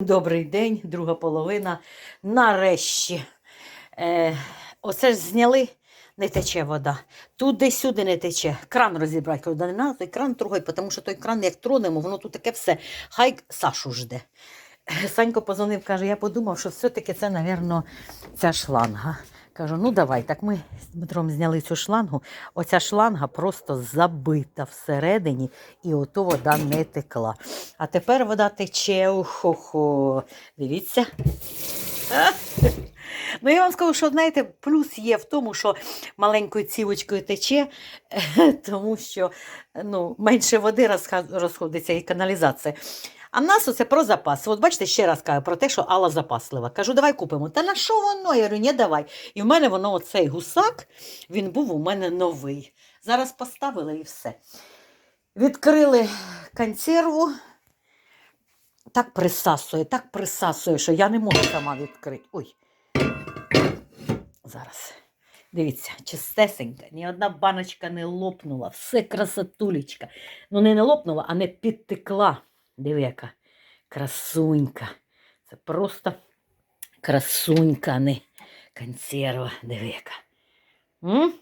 Добрий день, друга половина. Нарешті. Е, оце ж зняли, не тече вода. Туди-сюди не тече. Кран розібрати, коли не треба, той кран трогай, тому що той кран, як тронемо, воно тут таке все. Хай Сашу жде. Санько позвонив, каже, я подумав, що все-таки це, мабуть, ця шланга. Кажу, ну давай. Так ми з Дмитром зняли цю шлангу. Оця шланга просто забита всередині, і ото вода не текла. А тепер вода тече. Ухо-хо. Дивіться. Ну, я вам скажу, що знаєте, плюс є в тому, що маленькою цівочкою тече, тому що ну, менше води розходиться і каналізація. А в нас оце про запас. От бачите, ще раз кажу про те, що Алла запаслива. Кажу, давай купимо. Та на що воно? Я говорю, ні, давай. І в мене воно оцей гусак, він був у мене новий. Зараз поставили і все. Відкрили консерву. Так присасує, так присасує, що я не можу сама відкрити. Ой. Зараз. Дивіться, чистесенька, ні одна баночка не лопнула, все красотулечка. Ну, не, не лопнула, а не підтекла. Диви, яка красунька. Це просто красунька, а не консерва. Диви, яка. М?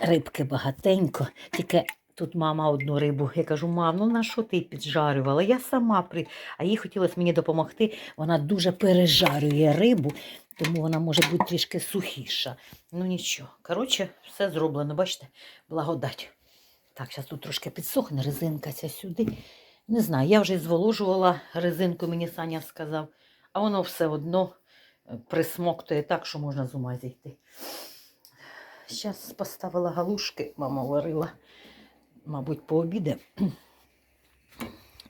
Рибки багатенько, тільки тут мама одну рибу. Я кажу, мам, ну на що ти піджарювала? Я сама при. А їй хотілося мені допомогти. Вона дуже пережарює рибу, тому вона може бути трішки сухіша. Ну нічого. Коротше, все зроблено, бачите, благодать. Так, зараз тут трошки підсохне, резинка ця сюди. Не знаю, я вже зволожувала резинку, мені Саня сказав, а воно все одно е, присмоктує так, що можна з ума зійти. Зараз поставила галушки, мама варила, мабуть, пообіде.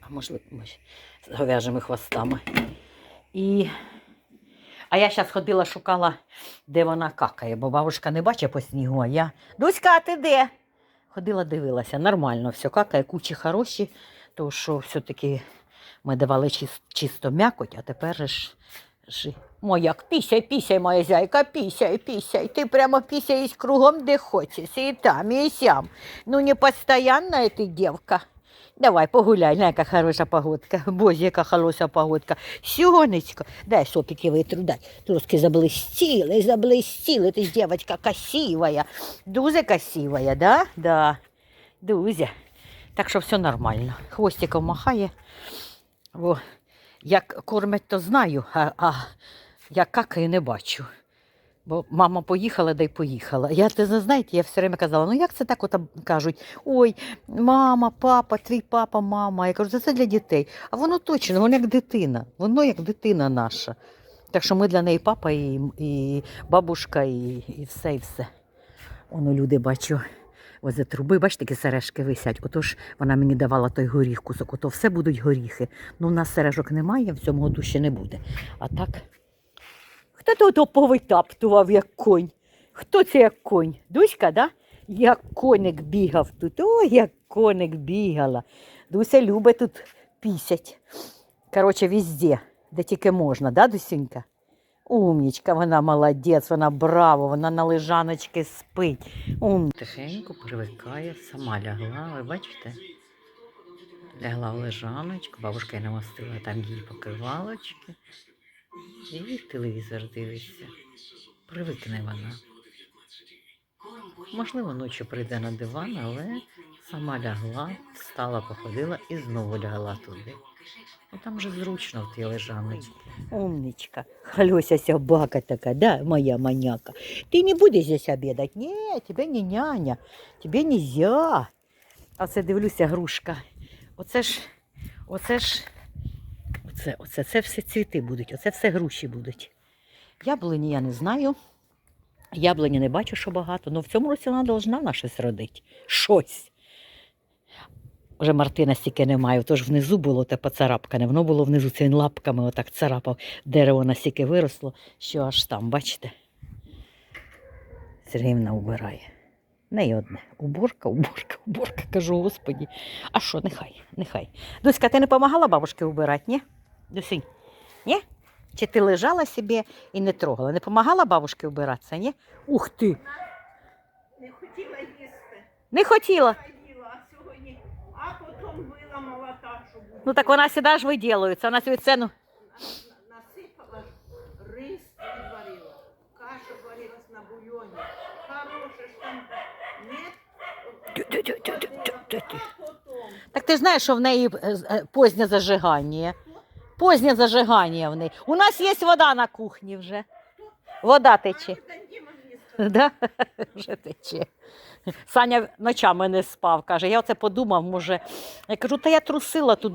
А можливо, з говяжими хвостами. І... А я зараз ходила, шукала, де вона какає, бо бабушка не бачить по снігу, а я. Дуська, ти де? Ходила, дивилася, нормально все какає, кучі хороші, тому що все-таки ми давали чис- чисто м'якоть, а тепер ж. ж... Моя, пісяй, пісяй, моя зяйка, пісяй, пісяй. Ти прямо пісяєш кругом, де хочеш, і там, і сям. Ну, не постоянна ти дівка. Давай погуляй, яка хороша погодка. Боже, яка хороша погодка. Сьонечко, дай сопики витру, дай. Трошки заблистіли, заблистіли. Ти ж дівчинка красивая. Дуже красивая, да? Да. Дуже. Так що все нормально. Хвостиком махає. О, як кормять, то знаю, а, а як какаю не бачу. Бо мама поїхала, да й поїхала. Я те знаєте, я все время казала, ну як це так от кажуть? Ой, мама, папа, твій папа, мама. Я кажу, це, це для дітей. А воно точно, воно як дитина. Воно як дитина наша. Так що ми для неї папа і, і бабушка, і, і все, і все. Воно люди бачу. Ось за труби, бачите, такі сережки висять. Отож вона мені давала той горіх кусок, ото все будуть горіхи. Ну, у нас сережок немає, в цьому году ще не буде. А так. Хто то ото повитаптував, як конь? Хто це як конь? Дуська, да? Як коник бігав тут. О, як коник бігала. Дуся любить тут пісять. Коротше, везде, де тільки можна, да, Дусінька? Умнічка, вона молодець, вона браво, вона на лежаночки спить. Ум. Тихенько привикає, сама лягла, ви бачите? Лягла в лежаночку, бабушка й намастила там їй покривалочки. І телевізор дивиться. Привикне вона. Можливо, ночі прийде на диван, але сама лягла, встала, походила і знову лягла туди. Ну там же зручно в тій лежаночці. Умничка. Халюся собака така, да, моя маняка. Ты не будешь здесь обедать? Ні, тебе не няня, тебе нельзя. А це дивлюся, грушка. Оце ж, оце ж, оце, оце, це все цвіти будуть, оце все груші будуть. Яблуні я не знаю. Яблуні не бачу, що багато, але в цьому році вона должна на щось родити. Щось. Вже Мартина стільки немає, тож внизу було те поцарапкане, воно було внизу, це він лапками отак царапав. Дерево настільки виросло, що аж там, бачите? Сергіївна убирає. Не одне. Уборка, уборка, уборка. Кажу, господі. А що, нехай, нехай. Дуська, ти не допомагала бабушці убирати, ні? Дусінь, ні? Чи ти лежала собі і не трогала? Не допомагала бабушці вбиратися, ні? Ух ти! Не хотіла їсти, Не хотіла. а потім виламала що буде Ну так вона завжди ж виділується, вона свою ціну. Насипала рис і варила. Каша варилась на бульйоні. Хороша ж там нет. Так ти знаєш, що в неї е, е, позднє зажигання. Позднє зажигання в неї. У нас є вода на кухні вже. Вода тече. Да? Вже тече. Саня ночами не спав, каже. Я оце подумав, може. Я кажу, та я трусила тут.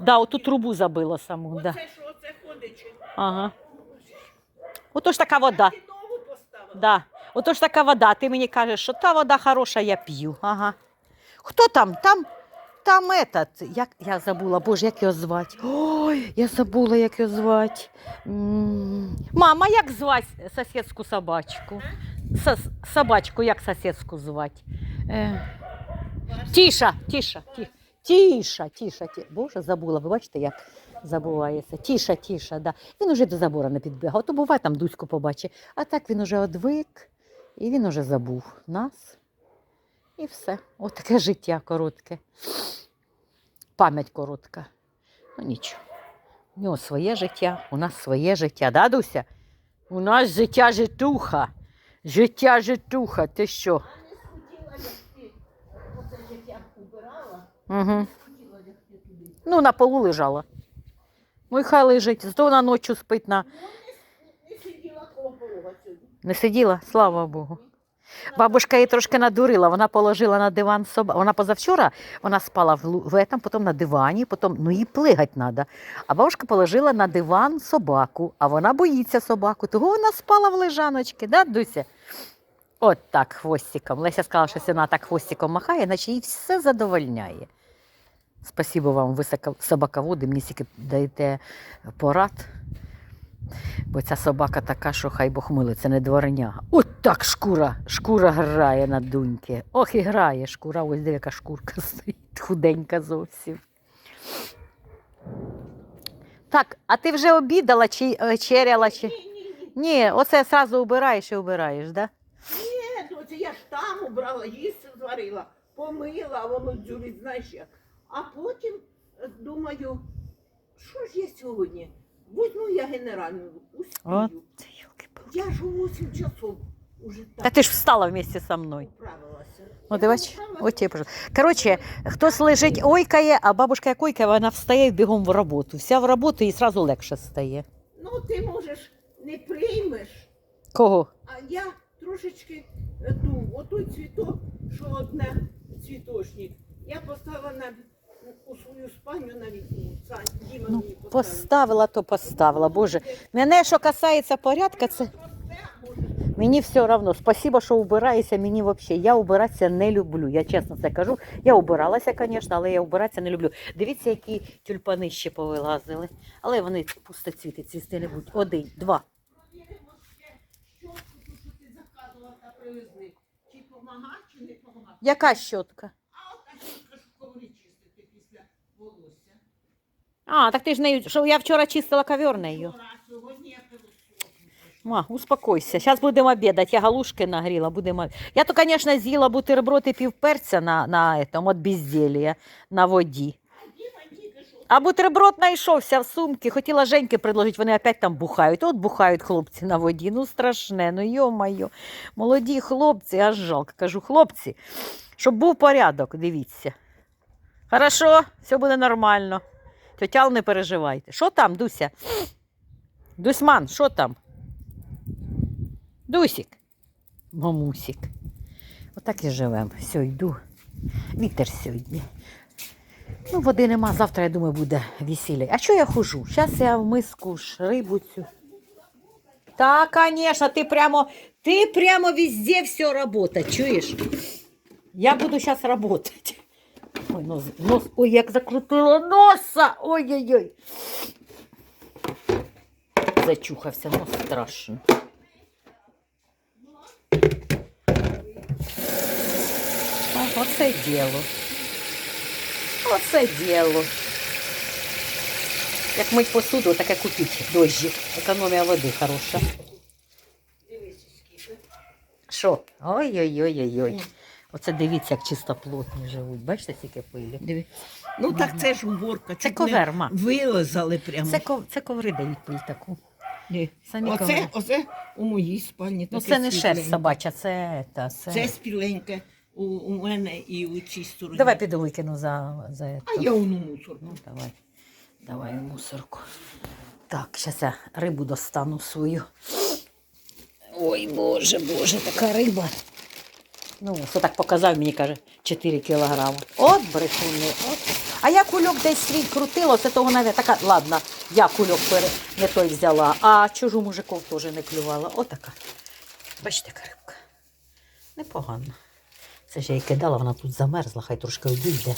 Да, оту трубу забила саму. Да. Оце що, оце ходить. Ага. Ото ж така вода. Да. Ото ж така вода. Ти мені кажеш, що та вода хороша, я п'ю. Ага. Хто там? Там, там этот, як я забула, боже, як його звати? Ой, я забула, як його звати. Мама, як звати сусідську собачку? Собачку, як сусідську звати? Е, Тіша, тіша, ті- тіша, тіша. Боже, забула. Ви бачите, як забувається. Тіша, тіша, да. Він уже до забору не підбігав. То буває там Дуську побачить. А так він уже одвик і він уже забув нас. І все. От життя коротке. Пам'ять коротка. Ну нічого. У нього своє життя, у нас своє життя. Да, Дуся? У нас життя житуха. Життя житуха. Ти що? Угу. Ну, на полу лежала. Ну, і хай лежить. Зато вона ночі спить на. Ну. Не сиділа, слава Богу. Бабушка її трошки надурила, вона положила на диван собаку. Вона позавчора вона спала в, в этом, потім на дивані, потім ну їй плигать треба. А бабушка положила на диван собаку, а вона боїться собаку, того вона спала в лежаночці, да, Дуся? От так, хвостиком. Леся сказала, що вона так хвостиком махає, наче їй все задовольняє. Спасибо вам, ви собаководи, мені стільки даєте порад. Бо ця собака така, що хай Бог це не дворня. От так шкура, шкура грає на дуньки. Ох і грає шкура, ось де яка шкурка стоїть, худенька зовсім. Так, а ти вже обідала чи вечеряла? Чи... Ні, ні, ні. Ні, оце одразу убираєш і убираєш, да? Ні, доця, я ж там убрала, їсти зварила, помила, а воно дзюрить, знаєш як. А потім е, думаю, що ж я сьогодні? Візьму я генеральну, От. Я ж у 8 часов уже Та так ти ж встала вместе со мною. От, Я от тебе, пожалуйста. Коротше, хтось лежить, ойкає, а бабушка як ойкає, вона встає і бігом в роботу. Вся в роботу і одразу легше стає. Ну, ти можеш не приймеш, Кого? а я трошечки ту, отой цвіток, що одне цвіточник, я поставила на у свою спальню на вікні. Діма Ну, мені. Поставила, то поставила. Боже, мене, що касається порядка, це мені все одно. Спасибо, що убираєшся. Мені взагалі, я убиратися не люблю. Я чесно це кажу. Я убиралася, звісно, але я убиратися не люблю. Дивіться, які тюльпани ще повилазили. Але вони пустоцвіти, цвісти не будуть. Один, два. Щотку, ту, що ти заказувала та привезли. Чи помагати, чи не помагати? Яка щотка? А от та щотка, що коври чистити після волосся. А, так ти ж нею, що я вчора чистила ковер пилососом. Ма, успокойся. Зараз будемо обідати. Я галушки нагріла. Будемо... Я то, звісно, з'їла бутерброд і півперця на, на этом, от безділля, на воді. А бутерброд знайшовся в сумці. Хотіла Женьки предложити, вони опять там бухають. От бухають хлопці на воді. Ну страшне, ну йо-моє. Молоді хлопці, аж жалко. Кажу, хлопці, щоб був порядок, дивіться. Хорошо, все буде нормально. Тетял, не переживайте. Що там, Дуся? Дусьман, що там? Дусік. Мамусік. Отак і живемо. Все, йду. Вітер сьогодні. Ну, води нема, завтра, я думаю, буде весілля. А що я хожу? Зараз я в миску рибу цю. Та, звісно, ти прямо, ти прямо везде все работать, чуєш? Я буду зараз працювати. Нос, нос, ой, як закрутила носа. Ой-ой-ой. Зачухався, нос страшно. О, оце діло. Оце діло. Як мить посуду, таке купіть дощі. Економія води хороша. Що? Ой-ой-ой-ой. Оце дивіться, як чистоплотні живуть. Бачите, скільки пилі. Диви. Ну так це ж уборка. Це чуть ковер, ма. Вилазали прямо. Це, ков... це коври дають пиль таку. Ні. Самі Оце, коври. оце у моїй спальні. Ну таке це не шерсть собача, це та це. Це спіленьке у, у мене і у цій стороні. Давай піду викину за, за А я у мусорку. Ну, давай. Давай мусорку. Так, зараз я рибу достану свою. Ой, боже, боже, така риба. Ну, що так показав, мені каже, 4 кілограми. От брехуни, от. А я кульок десь свій крутила, це того навіть така, ладно, я кульок не той взяла, а чужу мужиков теж не клювала. Отака. Бачите, яка рибка. Непогано. Це ж я її кидала, вона тут замерзла, хай трошки одійде.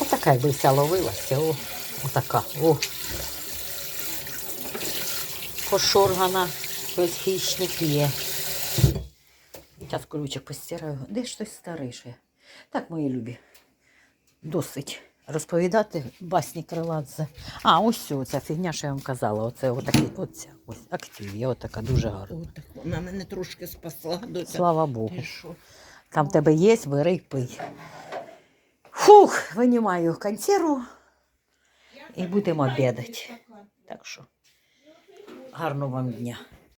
Отака, якби вся ловилася, о, отака, о. Пошоргана, безхищник є. Зараз колючок постираю. Де ж той старий? Так, мої любі. Досить розповідати басні криладзе. А, ось ця фігня, що я вам казала. Оце отакий, оця, ось активія, отака дуже гарна. От так вона мене трошки спасла. Доця. Слава Богу. Там в тебе є, бери й пий. Фух, винімаю консерву і будемо обідати. Так що, гарного вам дня.